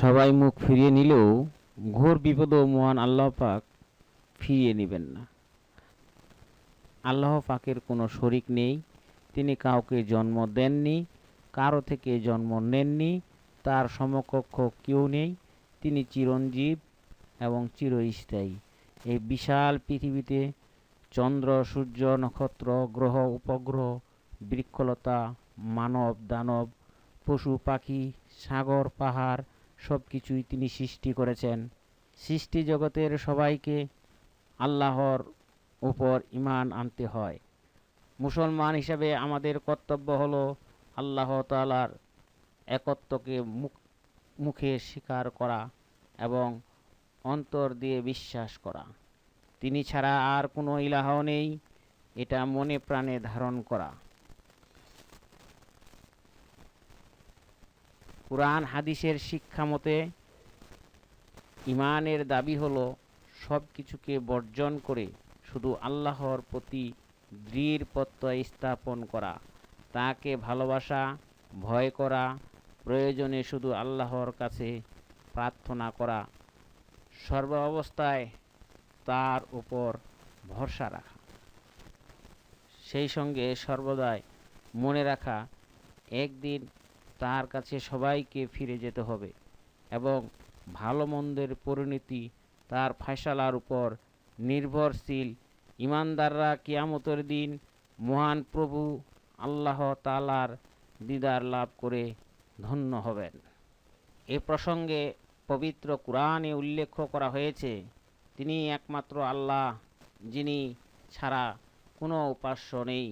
সবাই মুখ ফিরিয়ে নিলেও ঘোর বিপদও মহান আল্লাহ পাক ফিরিয়ে নেবেন না। আল্লাহ পাকের কোনো শরিক নেই, তিনি কাউকে জন্ম দেননি, কারও থেকে জন্ম নেননি, তার সমকক্ষ কেউ নেই, তিনি চিরঞ্জীব এবং চিরস্থায়ী। এই বিশাল পৃথিবীতে চন্দ্র, সূর্য, নক্ষত্র, গ্রহ, উপগ্রহ, বৃক্ষলতা, মানব, দানব, পশু, পাখি, সাগর, পাহাড় সব কিছুই তিনি সৃষ্টি করেছেন। সৃষ্টি জগতের সবাইকে আল্লাহর উপর ইমান আনতে হয়। মুসলমান হিসাবে আমাদের কর্তব্য হলো আল্লাহ তালার একত্বকে মুখ, মুখে স্বীকার করা এবং অন্তর দিয়ে বিশ্বাস করা। তিনি ছাড়া আর কোনো ইলাহ নেই, এটা মনে প্রাণে ধারণ করা। কোরআন হাদিসের শিক্ষা মতে ইমানের দাবি হলো সব কিছুকে বর্জন করে শুধু আল্লাহর প্রতি দৃঢ় প্রত্যয় স্থাপন করা, তাকে ভালোবাসা, ভয় করা, প্রয়োজনে শুধু আল্লাহর কাছে প্রার্থনা করা সর্ব অবস্থায় তার উপর ভরসা রাখা। সেই সঙ্গে সর্বদাই মনে রাখা, একদিন তার কাছে সবাইকে ফিরে যেতে হবে এবং ভালো মন্দের পরিণতি তার ফয়সালার উপর নির্ভরশীল। ইমানদাররা কিয়ামতের দিন মহান প্রভু আল্লাহ তালার দিদার লাভ করে ধন্য হবেন। এ প্রসঙ্গে পবিত্র কোরআনে উল্লেখ করা হয়েছে, তিনি একমাত্র আল্লাহ যিনি ছাড়া কোনো উপাস্য নেই।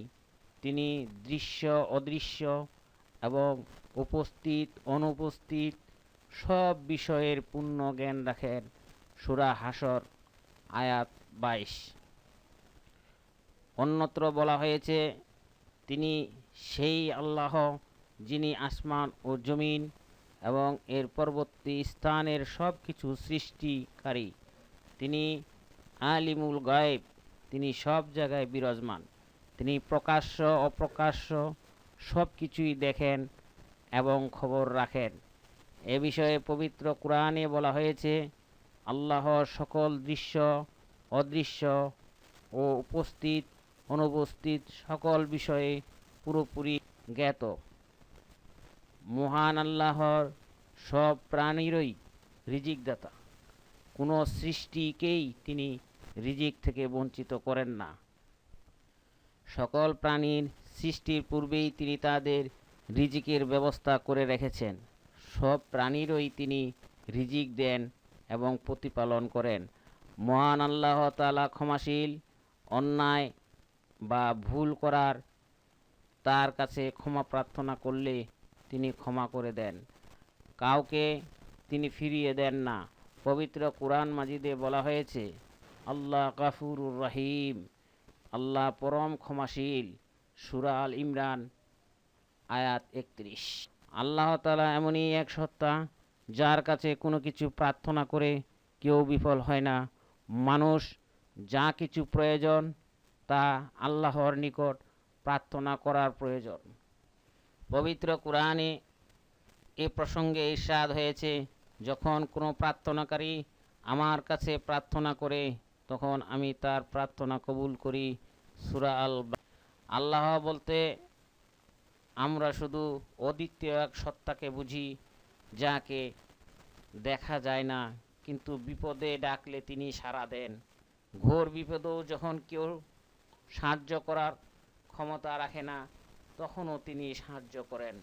তিনি দৃশ্য অদৃশ্য এবং উপস্থিত, অনুপস্থিত, সব বিষয়ের পূর্ণ জ্ঞান রাখেন সুরা হাসর আয়াত বাইশ। অন্যত্র বলা হয়েছে, তিনি সেই আল্লাহ যিনি আসমান ও জমিন এবং এর পরবর্তী স্থানের সব কিছু সৃষ্টিকারী। তিনি আলিমুল গায়েব, তিনি সব জায়গায় বিরাজমান। তিনি প্রকাশ্য, অপ্রকাশ্য সব কিছুই দেখেন এবং খবর রাখেন। এ বিষয়ে পবিত্র কোরআনে বলা হয়েছে, আল্লাহর সকল দৃশ্য, অদৃশ্য ও উপস্থিত, অনুপস্থিত সকল বিষয়ে পুরোপুরি জ্ঞাত। মহান আল্লাহর সব প্রাণীরই রিজিকদাতা। কোনো সৃষ্টিকেই তিনি রিজিক থেকে বঞ্চিত করেন না। সকল প্রাণীর সৃষ্টির পূর্বেই তিনি তাদের রিজিকের ব্যবস্থা করে রেখেছেন। সব প্রাণীরই তিনি রিজিক দেন এবং প্রতিপালন করেন। মহান আল্লাহ তালা ক্ষমাশীল, অন্যায় বা ভুল করার তার কাছে ক্ষমা প্রার্থনা করলে তিনি ক্ষমা করে দেন। কাউকে তিনি ফিরিয়ে দেন না। পবিত্র কোরআন মাজিদে বলা হয়েছে, আল্লাহ গাফুরুর রহিম, আল্লাহ পরম ক্ষমাশীল। সুরা আল ইমরান, আয়াত একত্রিশ। আল্লাহ তালা এমনই এক সত্তা, যার কাছে কোনো কিছু প্রার্থনা করে কেউ বিফল হয় না। মানুষ যা কিছু প্রয়োজন, তা আল্লাহর নিকট প্রার্থনা করার প্রয়োজন। পবিত্র কোরআনে এ প্রসঙ্গে ইরশাদ হয়েছে, যখন কোনো প্রার্থনাকারী আমার কাছে প্রার্থনা করে, তখন আমি তার প্রার্থনা কবুল করি সুরা আল আল্লাহ বলতে, আমরা শুধু অদ্বিতীয় এক সত্তাকে বুঝি, যাকে দেখা যায় না, কিন্তু বিপদে ডাকলে তিনি সাড়া দেন। ঘোর বিপদেও যখন কেউ সাহায্য করার ক্ষমতা রাখে না, তখনও তিনি সাহায্য করেন।